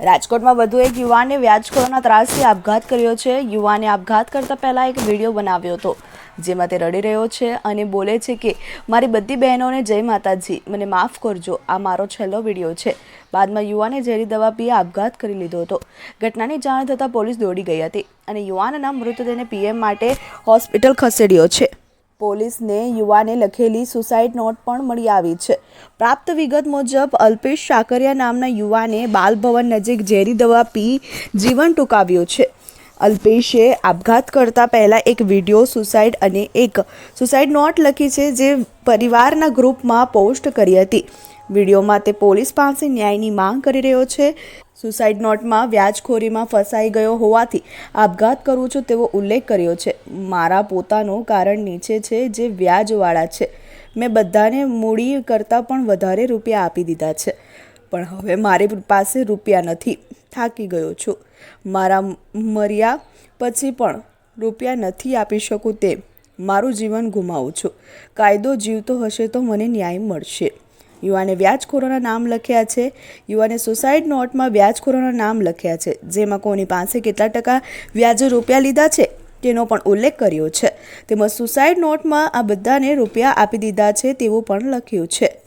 રાજકોટમાં વધુ એક યુવાને વ્યાજખોરોના ત્રાસથી આપઘાત કર્યો છે. યુવાને આપઘાત કરતા પહેલાં એક વીડિયો બનાવ્યો હતો, જેમાં તે રડી રહ્યો છે અને બોલે છે કે, મારી બધી બહેનોને જય માતાજી, મને માફ કરજો, આ મારો છેલ્લો વીડિયો છે. બાદમાં યુવાને ઝેરી દવા પીએ આપઘાત કરી લીધો હતો. ઘટનાની જાણ થતાં પોલીસ દોડી ગઈ હતી અને યુવાનના મૃતદેહને પીએમ માટે હોસ્પિટલ ખસેડ્યો છે. પોલીસને યુવાને લખેલી સુસાઇડ નોટ પણ મળી આવી છે. પ્રાપ્ત વિગત મુજબ, અલ્પેશ સાકરિયા નામના યુવાને બાલભવન નજીક ઝેરી દવા પી જીવન ટૂંકાવ્યું છે. અલ્પેશે આપઘાત કરતા પહેલાં એક વીડિયો સુસાઇડ અને એક સુસાઇડ નોટ લખી છે, જે પરિવારના ગ્રુપમાં પોસ્ટ કરી હતી. વિડીયોમાં તે પોલીસ પાસે ન્યાયની માંગ કરી રહ્યો છે. સુસાઇડ નોટમાં વ્યાજખોરીમાં ફસાઈ ગયો હોવાથી આપઘાત કરું છું તેવો ઉલ્લેખ કર્યો છે. મારા પોતાનું કારણ નીચે છે જે વ્યાજવાળા છે. મેં બધાને મૂડી કરતાં પણ વધારે રૂપિયા આપી દીધા છે. પણ હવે મારી પાસે રૂપિયા નથી. થાકી ગયો છું. મારા મર્યા પછી પણ રૂપિયા નથી આપી શકું તે મારું જીવન ગુમાવું છું. કાયદો જીવતો હશે તો મને ન્યાય મળશે. યુવાને વ્યાજખોરોના નામ લખ્યા છે. યુવાને સુસાઇડ નોટમાં વ્યાજખોરોના નામ લખ્યા છે. જેમાં કોની પાસે કેટલા ટકા વ્યાજે રૂપિયા લીધા છે, તેનો પણ ઉલ્લેખ કર્યો છે. તેમજ સુસાઇડ નોટમાં આ બધાને રૂપિયા આપી દીધા છે તેવું પણ લખ્યું છે.